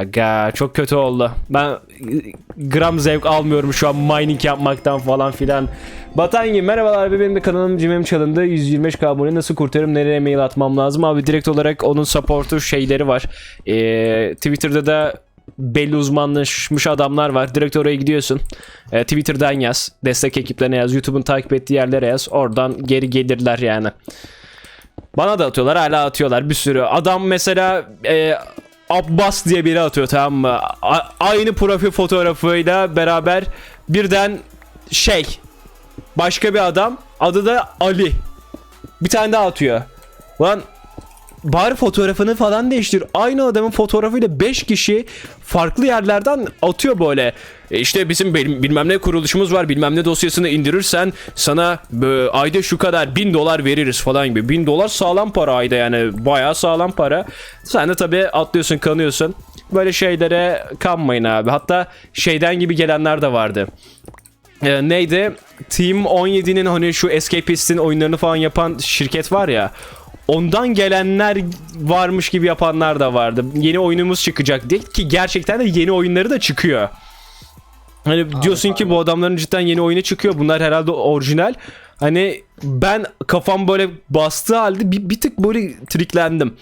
Aga çok kötü oldu. Ben gram zevk almıyorum şu an mining yapmaktan falan filan. Batangi merhabalar abi benim de kanalım cimem çalındı. 125k abone nasıl kurtarırım nereye mail atmam lazım? Abi direkt olarak onun supportu şeyleri var. Ee, Twitter'da da belli uzmanlaşmış adamlar var. Direkt oraya gidiyorsun. Ee, Twitter'dan yaz. Destek ekiplerine yaz. YouTube'un takip ettiği yerlere yaz. Oradan geri gelirler yani. Bana da atıyorlar hala atıyorlar bir sürü. Adam mesela e, Abbas diye biri atıyor tamam mı? A- aynı profil fotoğrafıyla beraber birden şey başka bir adam adı da Ali. Bir tane daha atıyor. Lan bari fotoğrafını falan değiştir. Aynı adamın fotoğrafıyla 5 kişi farklı yerlerden atıyor böyle. E işte bizim bilmem ne kuruluşumuz var bilmem ne dosyasını indirirsen sana ayda şu kadar bin dolar veririz falan gibi. Bin dolar sağlam para ayda yani bayağı sağlam para. Sen de tabii atlıyorsun kanıyorsun. Böyle şeylere kanmayın abi. Hatta şeyden gibi gelenler de vardı. E, neydi? Team 17'nin hani şu Escapist'in oyunlarını falan yapan şirket var ya. Ondan gelenler varmış gibi yapanlar da vardı. Yeni oyunumuz çıkacak diye ki gerçekten de yeni oyunları da çıkıyor. Hani diyorsun ki bu adamların cidden yeni oyunu çıkıyor. Bunlar herhalde orijinal. Hani ben kafam böyle bastığı halde bir, bir tık böyle triklendim.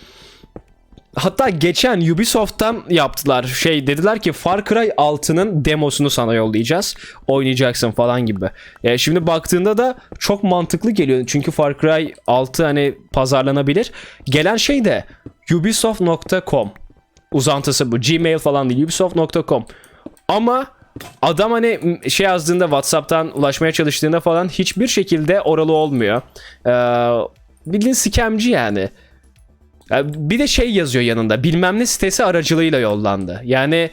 Hatta geçen Ubisoft'tan yaptılar. Şey dediler ki Far Cry 6'nın demosunu sana yollayacağız. Oynayacaksın falan gibi. Ya şimdi baktığında da çok mantıklı geliyor. Çünkü Far Cry 6 hani pazarlanabilir. Gelen şey de ubisoft.com uzantısı bu. Gmail falan değil. ubisoft.com. Ama adam hani şey yazdığında WhatsApp'tan ulaşmaya çalıştığında falan hiçbir şekilde oralı olmuyor. Ee, bildiğin scamci yani. Bir de şey yazıyor yanında. Bilmem ne sitesi aracılığıyla yollandı. Yani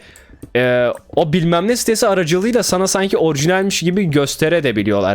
e, o bilmem ne sitesi aracılığıyla sana sanki orijinalmiş gibi gösterebiliyorlar.